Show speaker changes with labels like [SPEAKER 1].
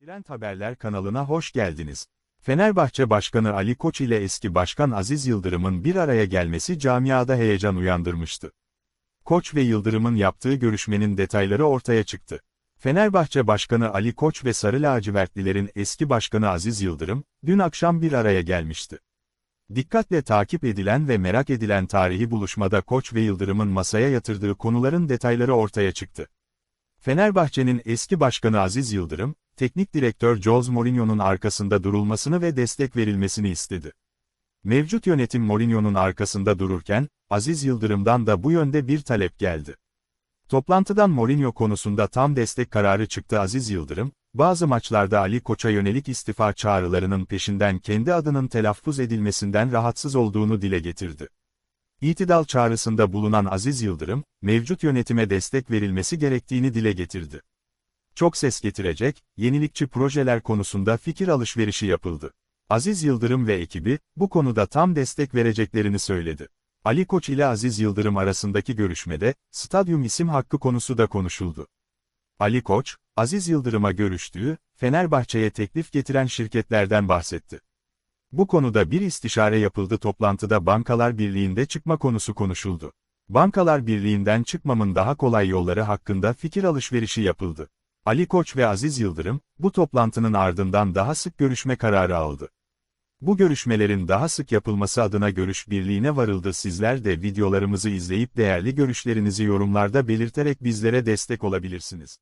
[SPEAKER 1] Trend Haberler kanalına hoş geldiniz. Fenerbahçe Başkanı Ali Koç ile eski Başkan Aziz Yıldırım'ın bir araya gelmesi camiada heyecan uyandırmıştı. Koç ve Yıldırım'ın yaptığı görüşmenin detayları ortaya çıktı. Fenerbahçe Başkanı Ali Koç ve Sarı Lacivertlilerin eski başkanı Aziz Yıldırım, dün akşam bir araya gelmişti. Dikkatle takip edilen ve merak edilen tarihi buluşmada Koç ve Yıldırım'ın masaya yatırdığı konuların detayları ortaya çıktı. Fenerbahçe'nin eski başkanı Aziz Yıldırım, teknik direktör Jose Mourinho'nun arkasında durulmasını ve destek verilmesini istedi. Mevcut yönetim Mourinho'nun arkasında dururken, Aziz Yıldırım'dan da bu yönde bir talep geldi. Toplantıdan Mourinho konusunda tam destek kararı çıktı Aziz Yıldırım, bazı maçlarda Ali Koç'a yönelik istifa çağrılarının peşinden kendi adının telaffuz edilmesinden rahatsız olduğunu dile getirdi. İtidal çağrısında bulunan Aziz Yıldırım, mevcut yönetime destek verilmesi gerektiğini dile getirdi. Çok ses getirecek, yenilikçi projeler konusunda fikir alışverişi yapıldı. Aziz Yıldırım ve ekibi, bu konuda tam destek vereceklerini söyledi. Ali Koç ile Aziz Yıldırım arasındaki görüşmede, stadyum isim hakkı konusu da konuşuldu. Ali Koç, Aziz Yıldırım'a görüştüğü, Fenerbahçe'ye teklif getiren şirketlerden bahsetti. Bu konuda bir istişare yapıldı toplantıda Bankalar Birliği'nde çıkma konusu konuşuldu. Bankalar Birliği'nden çıkmamın daha kolay yolları hakkında fikir alışverişi yapıldı. Ali Koç ve Aziz Yıldırım, bu toplantının ardından daha sık görüşme kararı aldı. Bu görüşmelerin daha sık yapılması adına görüş birliğine varıldı. Sizler de videolarımızı izleyip değerli görüşlerinizi yorumlarda belirterek bizlere destek olabilirsiniz.